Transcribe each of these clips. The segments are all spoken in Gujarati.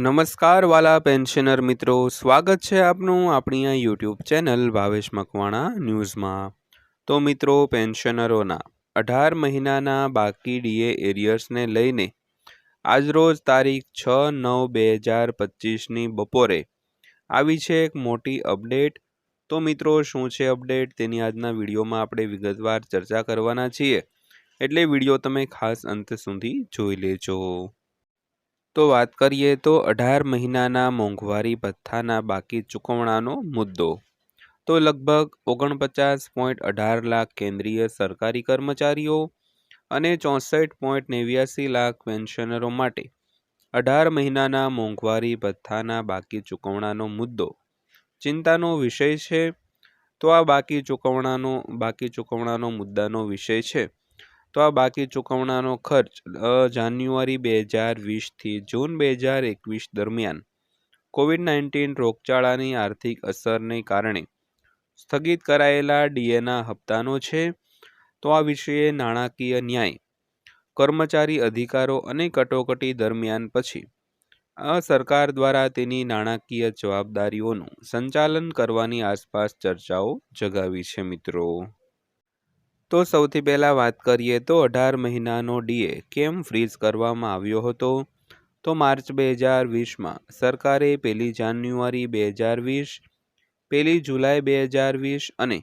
નમસ્કાર વાલા પેન્શનર મિત્રો. સ્વાગત છે આપનું આપણી આ યુટ્યુબ ચેનલ ભાવેશ મકવાણા ન્યૂઝમાં. તો મિત્રો, પેન્શનરોના અઢાર મહિનાના બાકી ડીએ એરિયર્સને લઈને આજરોજ તારીખ છ નવ બે હજાર પચીસની બપોરે આવી છે એક મોટી અપડેટ. તો મિત્રો, શું છે અપડેટ? તેની આજના વિડીયોમાં આપણે વિગતવાર ચર્ચા કરવાના છીએ. એટલે વીડિયો તમે ખાસ અંત સુધી જોઈ લેજો. તો વાત કરીએ તો અઢાર મહિનાના મોંઘવારી ભથ્થાના બાકી ચૂકવણાનો મુદ્દો. તો લગભગ ઓગણપચાસ પોઈન્ટ અઢાર લાખ કેન્દ્રીય સરકારી કર્મચારીઓ અને ચોસઠ પોઈન્ટ નેવ્યાસી લાખ પેન્શનરો માટે અઢાર મહિનાના મોંઘવારી ભથ્થાના બાકી ચૂકવણાનો મુદ્દો. ચિંતાનો વિષય છે. તો આ બાકી ચૂકવણાનો બાકી ચૂકવણાનો મુદ્દાનો વિષય છે. તો આ બાકી ચૂકવણાનો ખર્ચ જાન્યુઆરી બે હજાર વીસથી જૂન બે હજાર એકવીસ દરમિયાન કોવિડ નાઇન્ટીન રોગચાળાની આર્થિક અસરને કારણે સ્થગિત કરાયેલા ડીએના હપ્તાનો છે. તો આ વિષયે નાણાકીય ન્યાય, કર્મચારી અધિકારો અને કટોકટી દરમિયાન પછી આ સરકાર દ્વારા તેની નાણાકીય જવાબદારીઓનું સંચાલન કરવાની આસપાસ ચર્ચાઓ જગાવી છે મિત્રો. તો સૌથી પહેલાં વાત કરીએ તો અઢાર મહિનાનો ડીએ કેમ ફ્રીઝ કરવામાં આવ્યો હતો? તો માર્ચ બે હજાર વીસમાં સરકારે પહેલી જાન્યુઆરી બે હજાર વીસ, પહેલી જુલાઈ બે હજાર વીસ અને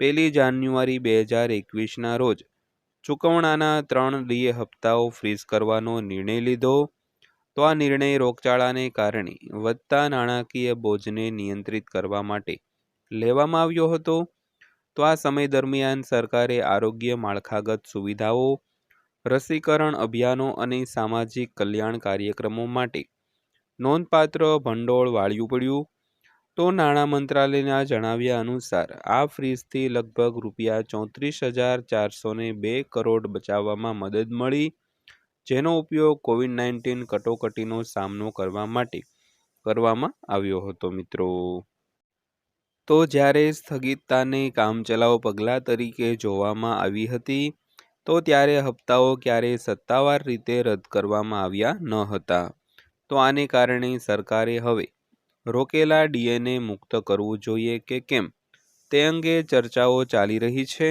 પહેલી જાન્યુઆરી બે હજાર એકવીસના રોજ ચૂકવણાના ત્રણ ડીએ હપ્તાઓ ફ્રીઝ કરવાનો નિર્ણય લીધો. તો આ નિર્ણય રોગચાળાને કારણે વધતા નાણાકીય બોજને નિયંત્રિત કરવા માટે લેવામાં આવ્યો હતો. તો આ સમય દરમિયાન સરકારે આરોગ્ય માળખાગત સુવિધાઓ, રસીકરણ અભિયાનો અને સામાજિક કલ્યાણ કાર્યક્રમો માટે નોંધપાત્ર ભંડોળ વાળ્યું પડ્યું. તો નાણાં મંત્રાલયના જણાવ્યા અનુસાર, આ ફ્રીજથી લગભગ રૂપિયા ચોત્રીસ હજાર ચારસો બે કરોડ બચાવવામાં મદદ મળી, જેનો ઉપયોગ કોવિડ નાઇન્ટીન કટોકટીનો સામનો કરવા માટે કરવામાં આવ્યો હતો મિત્રો. તો જ્યારે સ્થગિતતાને કામચલાઉ પગલાં તરીકે જોવામાં આવી હતી, તો ત્યારે હપ્તાઓ ક્યારેય સત્તાવાર રીતે રદ કરવામાં આવ્યા ન હતા. તો આને કારણે સરકારે હવે રોકેલા ડીએને મુક્ત કરવું જોઈએ કે કેમ? તે અંગે ચર્ચાઓ ચાલી રહી છે.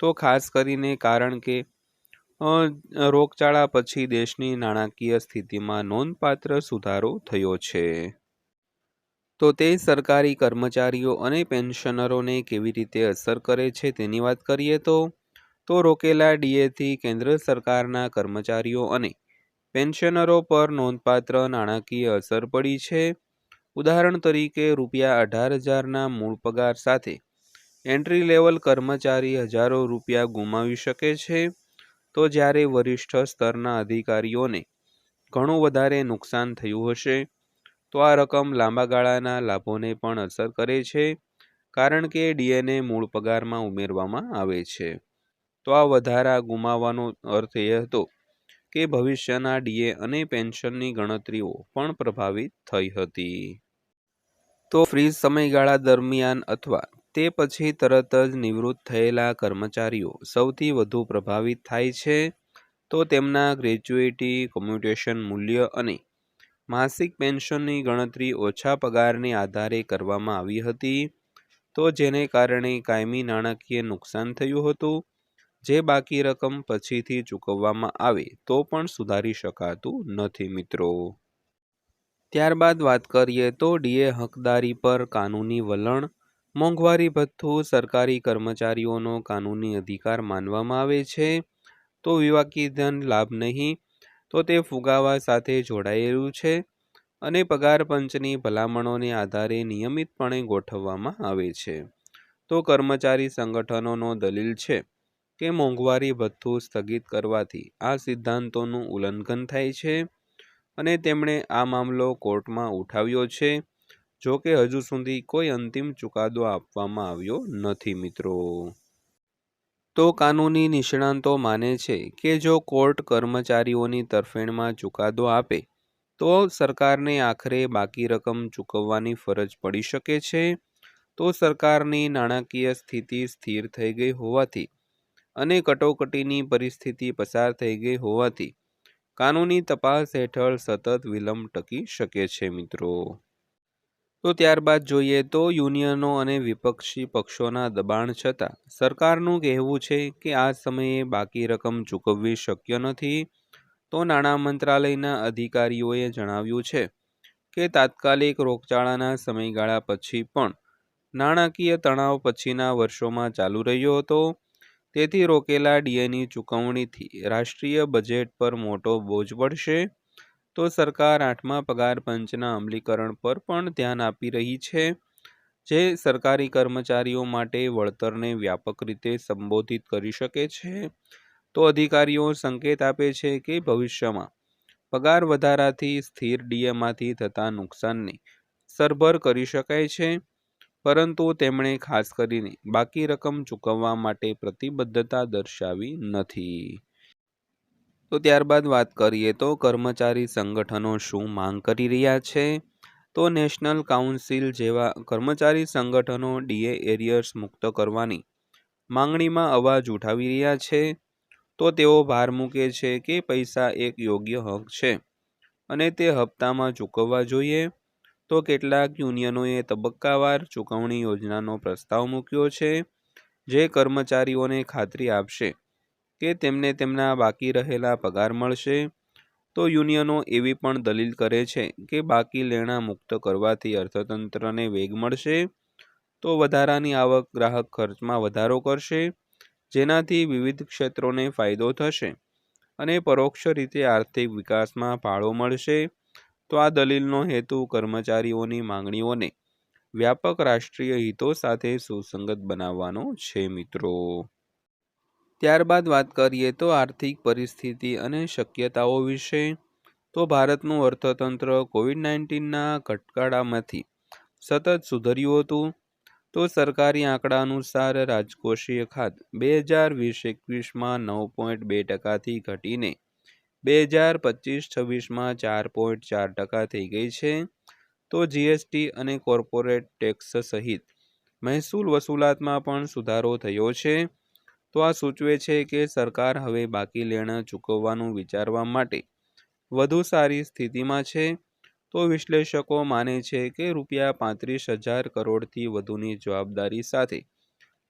તો ખાસ કરીને કારણ કે રોગચાળા પછી દેશની નાણાકીય સ્થિતિમાં નોંધપાત્ર સુધારો થયો છે. તો તે સરકારી કર્મચારીઓ અને પેન્શનરોને કેવી રીતે અસર કરે છે તેની વાત કરીએ તો તો રોકેલા ડીએથી કેન્દ્ર સરકારના કર્મચારીઓ અને પેન્શનરો પર નોંધપાત્ર નાણાકીય અસર પડી છે. ઉદાહરણ તરીકે, રૂપિયા અઢાર હજારના મૂળ પગાર સાથે એન્ટ્રી લેવલ કર્મચારી હજારો રૂપિયા ગુમાવી શકે છે. તો જ્યારે વરિષ્ઠ સ્તરના અધિકારીઓને ઘણું વધારે નુકસાન થયું હશે તો આ રકમ લાંબા ગાળાના લાભોને પણ અસર કરે છે, કારણ કે ડીએને મૂળ પગારમાં ઉમેરવામાં આવે છે. તો આ વધારા ગુમાવવાનો અર્થ એ હતો કે ભવિષ્યના ડીએ અને પેન્શનની ગણતરીઓ પણ પ્રભાવિત થઈ હતી. તો ફ્રીઝ સમયગાળા દરમિયાન અથવા તે પછી તરત જ નિવૃત્ત થયેલા કર્મચારીઓ સૌથી વધુ પ્રભાવિત થાય છે. તો તેમના ગ્રેજ્યુએટી, કોમ્યુટેશન મૂલ્ય અને માસિક પેન્શનની ગણતરી ઓછા પગારને આધારે કરવામાં આવી હતી, તો જેને કારણે કાયમી નાણાકીય નુકસાન થયું હતું. જે બાકી રકમ પછીથી ચૂકવવામાં આવે, તો પણ સુધારી શકાતું નથી મિત્રો. ત્યારબાદ વાત કરીએ તો ડીએ હકદારી પર કાનૂની વલણ. મોંઘવારી ભથ્થું સરકારી કર્મચારીઓનો કાનૂની અધિકાર માનવામાં આવે છે. તો વિવાકી ધન લાભ નહીં તો તે ફુગાવા સાથે જોડાયેલું છે અને પગાર પંચની ભલામણોને આધારે નિયમિતપણે ગોઠવવામાં આવે છે. તો કર્મચારી સંગઠનોનો દલીલ છે કે મોંઘવારી ભથ્થું સ્થગિત કરવાથી આ સિદ્ધાંતોનું ઉલ્લંઘન થાય છે અને તેમણે આ મામલો કોર્ટમાં ઉઠાવ્યો છે. જો કે હજુ સુધી કોઈ અંતિમ ચુકાદો આપવામાં આવ્યો નથી મિત્રો. તો કાનૂની નિષ્ણાંતો માને છે કે જો કોર્ટ કર્મચારીઓની તરફેણમાં ચુકાદો આપે, તો સરકારને આખરે બાકી રકમ ચૂકવવાની ફરજ પડી શકે છે. તો સરકારની નાણાકીય સ્થિતિ સ્થિર થઈ ગઈ હોવાથી અને કટોકટીની પરિસ્થિતિ પસાર થઈ ગઈ હોવાથી કાનૂની તપાસ હેઠળ સતત વિલંબ ટકી શકે છે મિત્રો. તો ત્યારબાદ જોઈએ તો યુનિયનો અને વિપક્ષી પક્ષોના દબાણ છતાં સરકારનું કહેવું છે કે આ સમયે બાકી રકમ ચૂકવવી શક્ય નથી. તો નાણાં મંત્રાલયના અધિકારીઓએ જણાવ્યું છે કે તાત્કાલિક રોગચાળાના સમયગાળા પછી પણ નાણાકીય તણાવ પછીના વર્ષોમાં ચાલુ રહ્યો હતો. તેથી રોકેલા ડીએની ચૂકવણીથી રાષ્ટ્રીય બજેટ પર મોટો બોજ પડશે તો સરકાર આઠમા પગાર પંચના અમલીકરણ પર પણ ધ્યાન આપી રહી છે, જે સરકારી કર્મચારીઓ માટે વળતરને વ્યાપક રીતે સંબોધિત કરી શકે છે. તો અધિકારીઓ સંકેત આપે છે કે ભવિષ્યમાં પગાર વધારાથી સ્થિર ડીએમાંથી થતા નુકસાનને સરભર કરી શકાય છે, પરંતુ તેમણે ખાસ કરીને બાકી રકમ ચૂકવવા માટે પ્રતિબદ્ધતા દર્શાવી નથી. તો ત્યારબાદ વાત કરીએ તો કર્મચારી સંગઠનો શું માંગ કરી રહ્યા છે? તો નેશનલ કાઉન્સિલ જેવા કર્મચારી સંગઠનો ડીએ એરિયર્સ મુક્ત કરવાની માંગણીમાં અવાજ ઉઠાવી રહ્યા છે. તો તેઓ ભાર મૂકે છે કે પૈસા એક યોગ્ય હક છે અને તે હપ્તામાં ચૂકવવા જોઈએ. તો કેટલાક યુનિયનોએ તબક્કાવાર ચૂકવણી યોજનાનો પ્રસ્તાવ મૂક્યો છે, જે કર્મચારીઓને ખાતરી આપશે. કે તેમને તેમના બાકી રહેલા પગાર મળશે? તો યુનિયનો એવી પણ દલીલ કરે છે કે બાકી લેણા મુક્ત કરવાથી અર્થતંત્રને વેગ મળશે, તો વધારાની આવક ગ્રાહક ખર્ચમાં વધારો કરશે, જેનાથી વિવિધ ક્ષેત્રોને ફાયદો થશે અને પરોક્ષ રીતે આર્થિક વિકાસમાં ફાળો મળશે. તો આ દલીલનો હેતુ કર્મચારીઓની માંગણીઓને વ્યાપક રાષ્ટ્રીય હિતો સાથે સુસંગત બનાવવાનો છે, મિત્રો. ત્યારબાદ વાત કરીએ તો આર્થિક પરિસ્થિતિ અને શક્યતાઓ વિશે. તો ભારતનું અર્થતંત્ર કોવિડ નાઇન્ટીનના કટકાળામાંથી સતત સુધર્યું હતું. તો સરકારી આંકડા અનુસાર રાજકોષીય ખાત બે હજાર વીસ એકવીસમાં નવ પોઈન્ટ બે ટકાથી ઘટીને બે હજાર પચીસ છવ્વીસમાં ચાર પોઈન્ટ ચાર ટકા થઈ ગઈ છે. તો જીએસટી અને કોર્પોરેટ ટેક્સ સહિત મહેસૂલ વસૂલાતમાં પણ સુધારો થયો છે. તો આ સૂચવે છે કે સરકાર હવે બાકી લેણા ચૂકવવાનું વિચારવા માટે વધુ સારી સ્થિતિમાં છે. તો વિશ્લેષકો માને છે કે રૂપિયા પાંત્રીસ હજાર કરોડથી વધુની જવાબદારી સાથે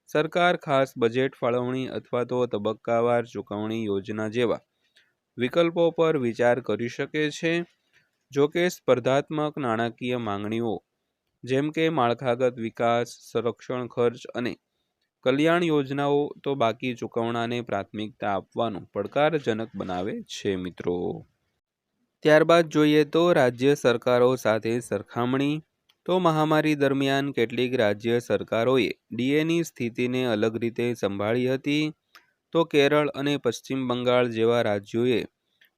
સરકાર ખાસ બજેટ ફાળવણી અથવા તો તબક્કાવાર ચૂકવણી યોજના જેવા વિકલ્પો પર વિચાર કરી શકે છે. જો કે સ્પર્ધાત્મક નાણાકીય માંગણીઓ જેમ કે માળખાગત વિકાસ, સંરક્ષણ ખર્ચ અને કલ્યાણ યોજનાઓ તો બાકી ચૂકવણાને પ્રાથમિકતા આપવાનું પડકારજનક બનાવે છે, મિત્રો. ત્યારબાદ જોઈએ તો રાજ્ય સરકારો સાથે સરખામણી. તો મહામારી દરમિયાન કેટલીક રાજ્ય સરકારોએ ડીએની સ્થિતિને અલગ રીતે સંભાળી હતી. તો કેરળ અને પશ્ચિમ બંગાળ જેવા રાજ્યોએ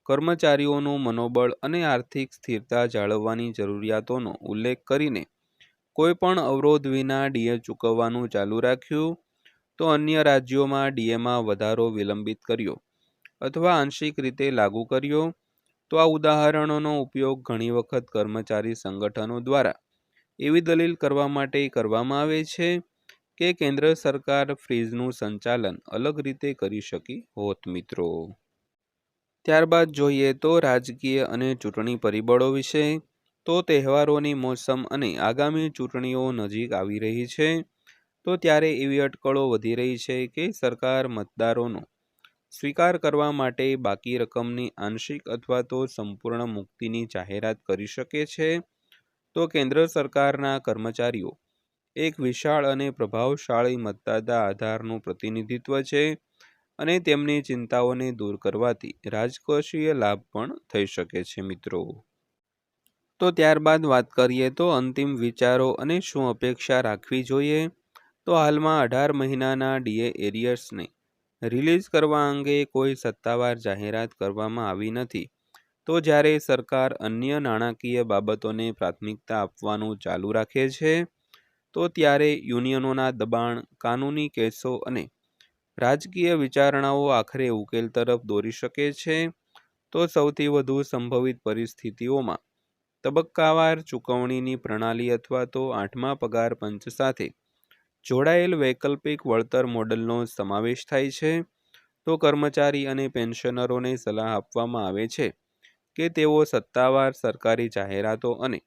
કર્મચારીઓનું મનોબળ અને આર્થિક સ્થિરતા જાળવવાની જરૂરિયાતોનો ઉલ્લેખ કરીને કોઈપણ અવરોધ વિના ડીએ ચૂકવવાનું ચાલુ રાખ્યું. તો અન્ય રાજ્યોમાં ડીએમાં વધારો વિલંબિત કર્યો અથવા આંશિક રીતે લાગુ કર્યો, તો આ ઉદાહરણોનો ઉપયોગ ઘણી વખત કર્મચારી સંગઠનો દ્વારા. એવી દલીલ કરવા માટે કરવામાં આવે છે કે કેન્દ્ર સરકાર ફ્રીજનું સંચાલન અલગ રીતે કરી શકી હોત મિત્રો. ત્યારબાદ જોઈએ તો રાજકીય અને ચૂંટણી પરિબળો વિશે, તો તહેવારોની મોસમ અને આગામી ચૂંટણીઓ નજીક આવી રહી છે. તો ત્યારે એવી અટકળો વધી રહી છે કે સરકાર મતદારોનો સ્વીકાર કરવા માટે બાકી રકમની આંશિક અથવા તો સંપૂર્ણ મુક્તિની જાહેરાત કરી શકે છે. તો કેન્દ્ર સરકારના કર્મચારીઓ એક વિશાળ અને પ્રભાવશાળી મતદાતા આધારનું પ્રતિનિધિત્વ છે અને તેમની ચિંતાઓને દૂર કરવાથી રાજકોષીય લાભ પણ થઈ શકે છે મિત્રો. તો ત્યારબાદ વાત કરીએ તો અંતિમ વિચારો અને શું અપેક્ષા રાખવી જોઈએ? તો હાલમાં અઢાર મહિનાના ડીએ એરિયર્સને રિલીઝ કરવા અંગે કોઈ સત્તાવાર જાહેરાત કરવામાં આવી નથી. તો જ્યારે સરકાર અન્ય નાણાકીય બાબતોને પ્રાથમિકતા આપવાનું ચાલુ રાખે છે, તો ત્યારે યુનિયનોના દબાણ, કાનૂની કેસો અને રાજકીય વિચારણાઓ આખરે ઉકેલ તરફ દોરી શકે છે, તો સૌથી વધુ સંભવિત પરિસ્થિતિઓમાં તબક્કાવાર ચૂકવણીની પ્રણાલી અથવા તો આઠમા પગાર પંચ સાથે જોડાયેલ વૈકલ્પિક વળતર મોડલનો સમાવેશ થાય છે. તો કર્મચારી અને પેન્શનરોને સલાહ આપવામાં આવે છે કે તેઓ સત્તાવાર સરકારી જાહેરાતો અને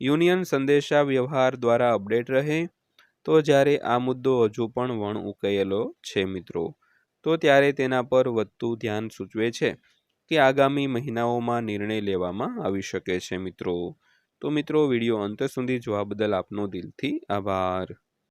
યુનિયન સંદેશા વ્યવહાર દ્વારા અપડેટ રહે. તો જ્યારે આ મુદ્દો હજુ પણ વણ ઉકેલો છે મિત્રો, તો ત્યારે તેના પર વધતું ધ્યાન સૂચવે છે કે આગામી મહિનાઓમાં નિર્ણય લેવામાં આવી શકે છે મિત્રો. તો મિત્રો, વીડિયો અંત સુધી જોવા બદલ આપનો દિલથી આભાર.